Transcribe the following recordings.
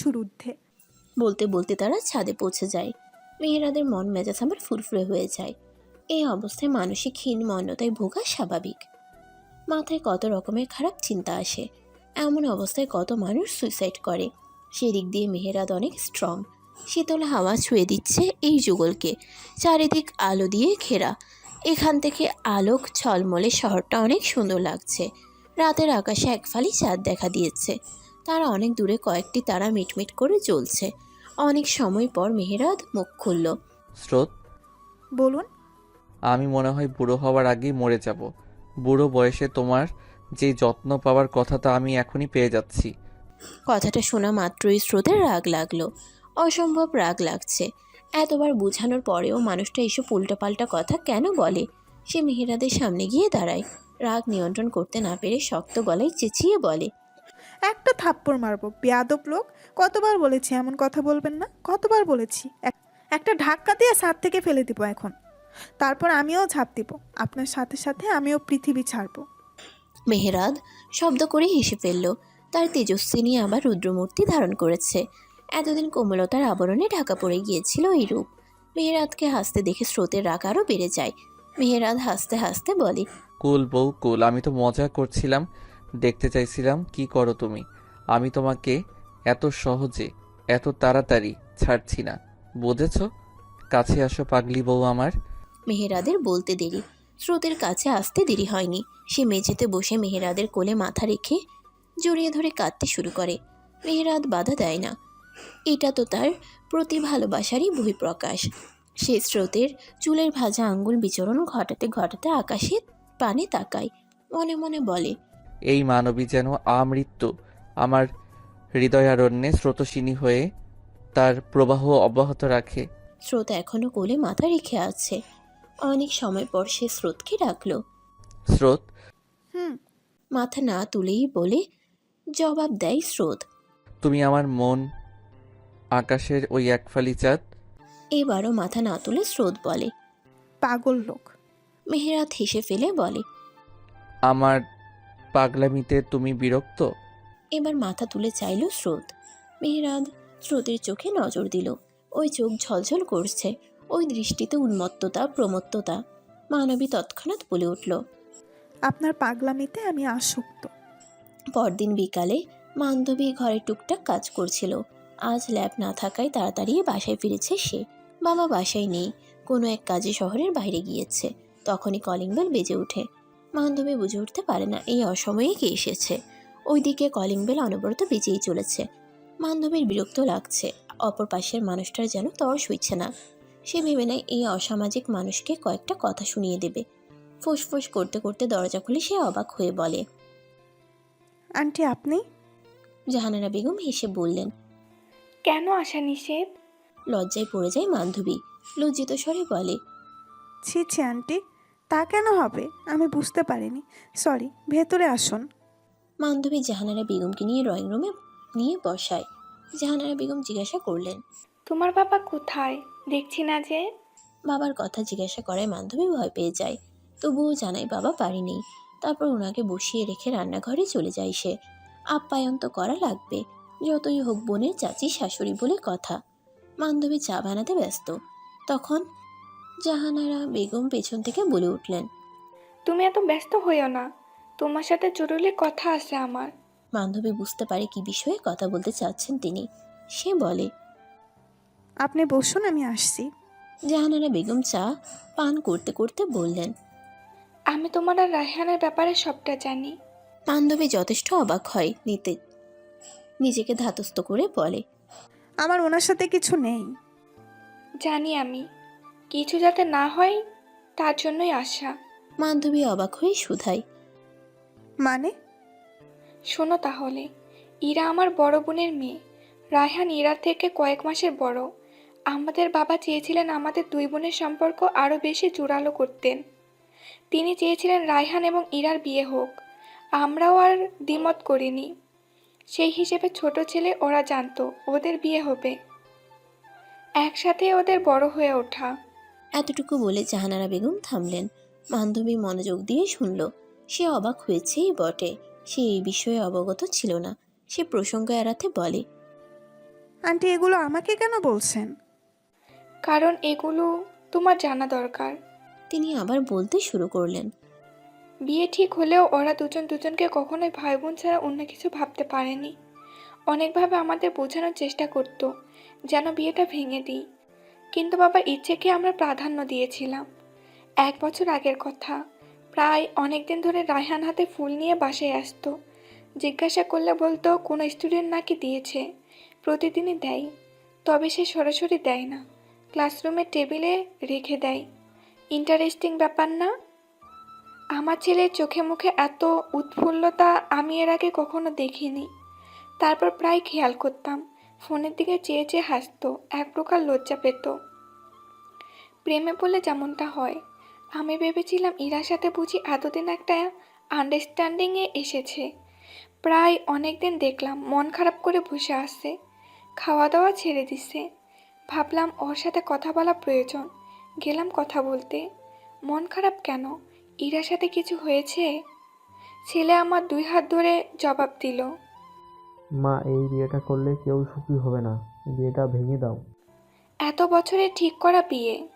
কিছুর ঊর্ধ্বে। বলতে বলতে তারা ছাদে পৌঁছে যায়। মেয়েরাদের মন মেজাজ আবার ফুরফুরে হয়ে যায়। এই অবস্থায় মানসিক হীনমন্যতায় ভোগা স্বাভাবিক। মাথায় কত রকমের খারাপ চিন্তা আসে। এমন অবস্থায় কত মানুষ সুইসাইড করে। সেদিক দিয়ে মেহেরাদ অনেক স্ট্রং শীতল হাওয়া ছুঁয়ে দিচ্ছে এই যুগলকে। চারিদিক আলো দিয়ে ঘেরা। এখান থেকে আলোক ছলমলে শহরটা অনেক সুন্দর লাগছে। রাতের আকাশে এক ফালি চাঁদ দেখা দিয়েছে। তারা অনেক দূরে কয়েকটি তারা মিটমিট করে জ্বলছে। অনেক সময় পর মেহেরাদ মুখ খুলল। স্রোত? বলুন। আমি মনে হয় বুড়ো হওয়ার আগেই মরে যাব। বুড়ো বয়সে তোমার যে যত্ন পাওয়ার কথা তা আমি এখনই পেয়ে যাচ্ছি। কথাটা শোনা মাত্রই স্রোতের রাগ লাগল। অসম্ভব রাগ লাগছে। এতবার বোঝানোর পরেও মানুষটা এসব উল্টোপাল্টা কথা কেন বলে? সে মেহেরাদের সামনে গিয়ে দাঁড়ায়। রাগ নিয়ন্ত্রণ করতে না পেরে শক্ত গলায় চেঁচিয়ে বলে একটা থাপ্পড় মারবো। বেয়াদব লোক কতবার বলেছি এমন কথা বলবেন না? কতবার বলেছি? এক- একটা ধাক্কা দিয়ে সাত থেকে ফেলে দিব এখন। তারপর আমিও ঝাঁপ দিব। আপনার সাথে সাথে আমিও পৃথিবী ছাড়বো। মেহেরাদ শব্দ করে হেসে ফেলল। তার তেজস্বিনী আবার রুদ্রমূর্তি ধারণ করেছে। এতদিন কোমলতার আবরণে ঢাকা পড়ে গিয়েছিল এই রূপ। মেহেরাদকে হাসতে দেখে স্রোতের রাগ আরও বেড়ে যায়। মেহেরাদ হাসতে হাসতে বলে কুল বউ কুল আমি তো মজা করছিলাম। দেখতে চাইছিলাম, কি করো তুমি? আমি তোমাকে এত সহজে, এত তাড়াতাড়ি ছাড়ছি না। বুঝেছ? কাছে আসো পাগলি বউ আমার। মেহেরাদের বলতে দেরি। স্রোতের কাছে আসতে দেরি হয়নি। সে মেঝেতে বসে মেহেরাদের কোলে মাথা রেখে জড়িয়ে ধরে কাঁদতে শুরু করে। মেহেরাদ বাধা দেয় না। এটা তো তার প্রতি ভালোবাসারই বহিঃপ্রকাশ। সে স্রোতের চুলের ভাজা আঙ্গুল বিচরণ ঘটাতে ঘটাতে আকাশে পানে তাকায়। মনে মনে বলে এই মানবী যেন আমৃত্যু। আমার হৃদয়ারণ্যে স্রোতসিনী হয়ে তার প্রবাহ অব্যাহত রাখে। স্রোত এখনও কোলে মাথা রেখে আছে। অনেক সময় পর সে স্রোতকে ডাকলো। স্রোত? হুম। মাথা না তুলেই বলে জবাব দেয় স্রোত। তুমি আমার মন আকাশের ওই একফালি চাঁদ? এবারও মাথা না তুলে স্রোত বলে। পাগল লোক। মেহেরাত হেসে ফেলে বলে আমার পাগলামিতে তুমি বিরক্ত? এবার মাথা তুলে চাইল স্রোত। মেহরাদ স্রোতের চোখে নজর দিল। ওই চোখ ঝলঝল করছে। ওই দৃষ্টিতে উন্মত্ততা প্রমত্ততা। মানবী তৎক্ষণাৎ বলে উঠল আপনার পাগলামিতে আমি আসক্ত। পরদিন বিকালে বান্ধবী ঘরে টুকটাক কাজ করছিল। আজ ল্যাব না থাকায় তাড়াতাড়ি বাসায় ফিরেছে সে। বাবা বাসায় নেই। কোনো এক কাজে শহরের বাইরে গিয়েছে। তখনই কলিং বেল বেজে ওঠে। বান্ধবী বুঝে উঠতে পারে না এই অসময়ে কে এসেছে। ওইদিকে কলিং বেল অনবরত বেজেই চলেছে। বান্ধবীর বিরক্ত লাগছে। অপর পাশের মানুষটার যেন তর্স হইছে না। সে ভেবে নেয় এই অসামাজিক মানুষকে কয়েকটা কথা শুনিয়ে দেবে। ফুসফুস করতে করতে দরজা খুলে সে অবাক হয়ে বলে আন্টি আপনি? জাহানারা বেগম হেসে বললেন কেন আসা নিষেধ? লজ্জায় পড়ে যায় বান্ধবী। লজ্জিত স্বরে বলে ছি ছি আন্টি। তা কেন হবে? আমি বুঝতে পারিনি। সরি ভেতরে আসুন। বান্ধবী জাহানারা বেগমকে নিয়ে ড্রয়িং রুমে নিয়ে বসায়। জাহানারা বেগম জিজ্ঞাসা করলেন তোমার বাবা কোথায়? দেখছি না যে। বাবার কথা জিজ্ঞাসা করায় বান্ধবী ভয় পেয়ে যায়। তবুও জানায় বাবা বাড়ি নেই তারপর ওনাকে বসিয়ে রেখে রান্নাঘরে চলে যায় সে। আপ্যায়ন তো করা লাগবে। যতই হোক বোনের চাচি শাশুড়ি বলে কথা। বান্ধবী চা বানাতে ব্যস্ত। তখন জাহানারা বেগম পেছন থেকে বলে উঠলেন তুমি এত ব্যস্ত হইও না। তোমার সাথে জরুরি কথা আছে আমার। বান্ধবী বুঝতে পারে কি বিষয়ে কথা বলতে চাচ্ছেন তিনি। সে বলে আপনি বসুন আমি আসছি। জাহানারা বেগম চা পান করতে করতে বললেন আমি তোমার আর রায়হানের ব্যাপারে সবটা জানি। বান্ধবী যথেষ্ট অবাক হয় নিতে নিজেকে ধাতস্থ করে বলে আমার ওনার সাথে কিছু নেই। জানি আমি। কিছু যাতে না হয় তার জন্যই আসা। বান্ধবী অবাক হয়ে শুধায় মানে? শোনো তাহলে ইরা আমার বড় বোনের মেয়ে। রায়হান ইরার থেকে কয়েক মাসের বড়। আমাদের বাবা চেয়েছিলেন আমাদের দুই বোনের সম্পর্ক আরও বেশি জোরালো করতেন। তিনি চেয়েছিলেন রায়হান এবং ইরার বিয়ে হোক। আমরাও আর দ্বিমত করিনি। সেই হিসেবে ছোট ছেলে ওরা জানতো ওদের বিয়ে হবে। একসাথে ওদের বড় হয়ে ওঠা। এতটুকু বলে জাহানারা বেগম থামলেন। বান্ধবী মনোযোগ দিয়ে শুনল সে অবাক হয়েছেই বটে। সে এই বিষয়ে অবগত ছিল না। সে প্রসঙ্গ এড়াতে বলে আন্টি এগুলো আমাকে কেন বলছেন? কারণ এগুলো তোমার জানা দরকার। তিনি আবার বলতে শুরু করলেন বিয়ে ঠিক হলেও ওরা দুজন দুজনকে কখনোই ভাই বোন ছাড়া অন্য কিছু ভাবতে পারেনি। অনেকভাবে আমাদের বোঝানোর চেষ্টা করতো যেন বিয়েটা ভেঙে দিই। কিন্তু বাবার ইচ্ছেকে আমরা প্রাধান্য দিয়েছিলাম। এক বছর আগের কথা। প্রায় অনেক দিন ধরে রায়হান হাতে ফুল নিয়ে বাসায় আসতো। জিজ্ঞাসা করলে বলতো, কোনো স্টুডেন্ট নাকি দিয়েছে? প্রতিদিনই দেয়। তবে সে সরাসরি দেয় না। ক্লাসরুমের টেবিলে রেখে দেয়। ইন্টারেস্টিং ব্যাপার না? আমার ছেলের চোখে মুখে এত উৎফুল্লতা আমি এর আগে কখনো দেখিনি। তারপর প্রায় খেয়াল করতাম। ফোনের দিকে চেয়ে চেয়ে হাসতো, এক প্রকার লজ্জা পেত। প্রেমে বলে যেমনটা হয়, আমি ভেবেছিলাম ইরার সাথে বুঝি এতদিন একটা আন্ডারস্ট্যান্ডিংয়ে এসেছে। প্রায় অনেক দিন দেখলাম, মন খারাপ করে বসে আসছে খাওয়া দাওয়া ছেড়ে দিছে। ভাবলাম ওর সাথে কথা বলা প্রয়োজন, গেলাম কথা বলতে। মন খারাপ কেন? ইরার সাথে কিছু হয়েছে? ছেলে আমার দুই হাত ধরে জবাব দিল মা এই বিয়েটা করলে কেউ সুখী হবে না। বিয়েটা ভেঙে দাও। এত বছরে ঠিক করা বিয়ে।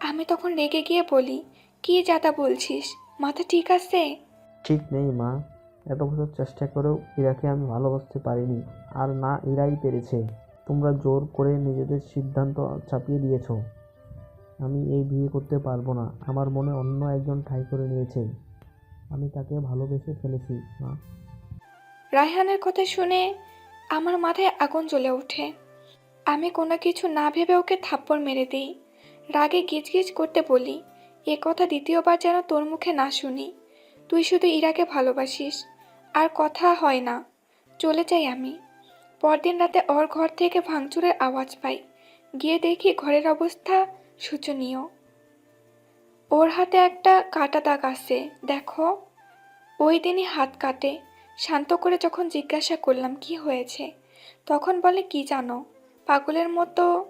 আমি তখন রেগে গিয়ে বলি কি যাতা বলছিস? মাথা ঠিক আছে? ঠিক নেই মা। এত বছর চেষ্টা করেও ইরাকে আমি ভালোবাসতে পারিনি। আর না ইরাই পেরেছে। তোমরা জোর করে নিজেদের সিদ্ধান্ত চাপিয়ে দিয়েছ। আমি এই বিয়ে করতে পারব না। আমার মনে অন্য একজন ঠাঁই করে নিয়েছে। আমি তাকে ভালোবেসে ফেলেছি মা। রায়হানের কথা শুনে আমার মাথায় আগুন জ্বলে ওঠে। আমি কোনো কিছু না ভেবে ওকে থাপ্পড় মেরে দিই। রাগে গিজগিজ করতে বলি, এ কথা দ্বিতীয়বার যেন তোর মুখে না শুনি। তুই শুধু ইরাকে ভালোবাসিস, আর কথা হয় না। চলে যাই আমি। পরদিন রাতে ওর ঘর থেকে ভাঙচুরের আওয়াজ পাই। গিয়ে দেখি ঘরের অবস্থা শোচনীয়। ওর হাতে একটা কাটা দাগ আছে, দেখো। ওই দিনই হাত কাটে। শান্ত করে যখন জিজ্ঞাসা করলাম, কি হয়েছে? তখন বলে, কি জানো? পাগলের মতো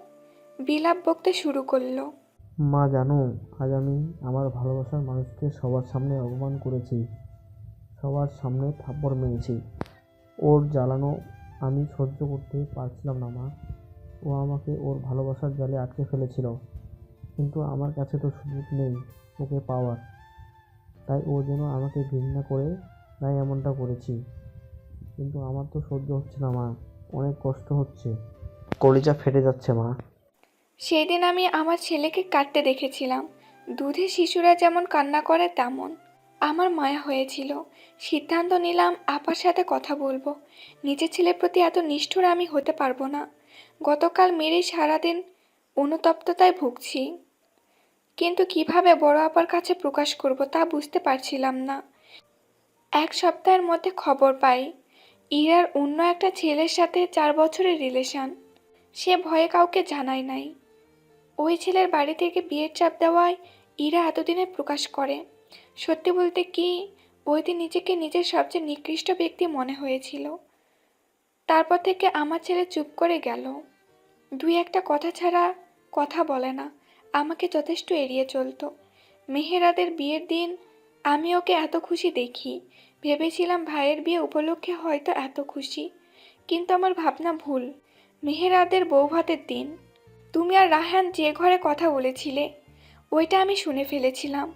বিলাপ বকতে শুরু করল। মা, জানো, আজ আমি আমার ভালোবাসার মানুষকে সবার সামনে অপমান করেছি। সবার সামনে থাপ্পড় মেরেছি। ওর জ্বালানো আমি সহ্য করতে পারছিলাম না, মা। ও আমাকে ওর ভালোবাসার জালে আটকে ফেলেছিল। কিন্তু আমার কাছে তো সুযোগ নেই ওকে পাওয়ার। তাই ও যেন আমাকে ঘৃণা করে তাই এমনটা করেছি। কিন্তু আমার তো সহ্য হচ্ছে না, মা। অনেক কষ্ট হচ্ছে। কলিজা ফেটে যাচ্ছে, মা। সেই দিন আমি আমার ছেলেকে কাটতে দেখেছিলাম। দুধে শিশুরা যেমন কান্না করে, তেমন আমার মায়া হয়েছিল। সিদ্ধান্ত নিলাম আপার সাথে কথা বলব। নিজের ছেলের প্রতি এত নিষ্ঠুর আমি হতে পারব না। গতকাল মেরে সারাদিন অনুতপ্ততায় ভুগছি। কিন্তু কীভাবে বড় আপার কাছে প্রকাশ করব তা বুঝতে পারছিলাম না। এক সপ্তাহের মধ্যে খবর পাই। ইরার অন্য একটা ছেলের সাথে চার বছরের রিলেশন। সে ভয়ে কাউকে জানায় নাই। ওই ছেলের বাড়ি থেকে বিয়ের চাপ দেওয়ায় ইরা এতদিনে প্রকাশ করে। সত্যি বলতে কি ওই দিন নিজেকে নিজের সবচেয়ে নিকৃষ্ট ব্যক্তি মনে হয়েছিল। তারপর থেকে আমার ছেলে চুপ করে গেল। দুই একটা কথা ছাড়া কথা বলে না। আমাকে যথেষ্ট এড়িয়ে চলতো। মেহেরাদের বিয়ের দিন আমি ওকে এত খুশি দেখি। ভেবেছিলাম ভাইয়ের বিয়ে উপলক্ষে হয়তো এত খুশি কিন্তু আমার ভাবনা ভুল। মেহেরাদের বউ ভাতের দিন। তুমি আর রাহান যে ঘরে কথা বলেছিলে ওইটা আমি শুনে ফেলেছিলাম।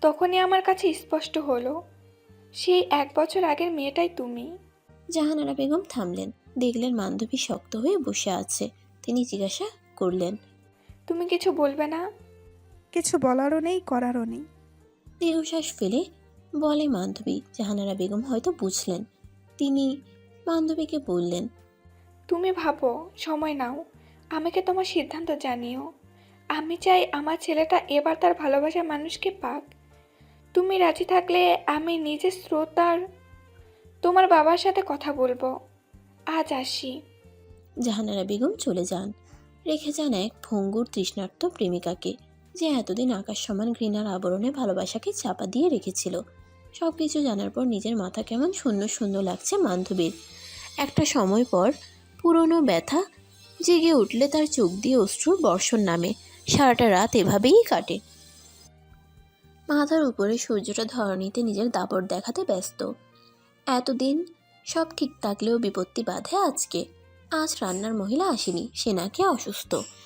তখনই আমার কাছে স্পষ্ট হলো সেই এক বছর আগের মেয়েটাই তুমি। জাহানারা বেগম থামলেন। দেখলেন বান্ধবী শক্ত হয়ে বসে আছে। তিনি জিজ্ঞাসা করলেন তুমি কিছু বলবে না? কিছু বলারও নেই করারও নেই। দীর্ঘশ্বাস ফেলে বলে বান্ধবী জাহানারা বেগম হয়তো বুঝলেন। তিনি বান্ধবীকে বললেন তুমি ভাবো সময় নাও। আমাকে তোমার সিদ্ধান্ত জানিও। আমি চাই আমার ছেলেটা এবার তার ভালোবাসার মানুষকে পাক। তুমি রাজি থাকলে আমি নিজের শ্রোতার তোমার বাবার সাথে কথা বলব। আজ আসি। জাহানারা বেগম চলে যান। রেখে যান এক ভঙ্গুর তৃষ্ণার্ত প্রেমিকাকে যে এতদিন আকাশ সমান ঘৃণার আবরণে ভালোবাসাকে চাপা দিয়ে রেখেছিল। সব কিছু জানার পর নিজের মাথা কেমন শূন্য শূন্য লাগছে বান্ধবীর একটা সময় পর পুরনো ব্যথা জেগে উঠলে তার চোখ দিয়ে অশ্রুর বর্ষণ নামে। সারাটা রাত এভাবেই কাটে। মাথার উপরে সূর্যটা ধরণীতে নিজের দাপট দেখাতে ব্যস্ত। এতদিন সব ঠিক থাকলেও বিপত্তি বাধে আজকে। আজ রান্নার মহিলা আসেনি, সে নাকি অসুস্থ।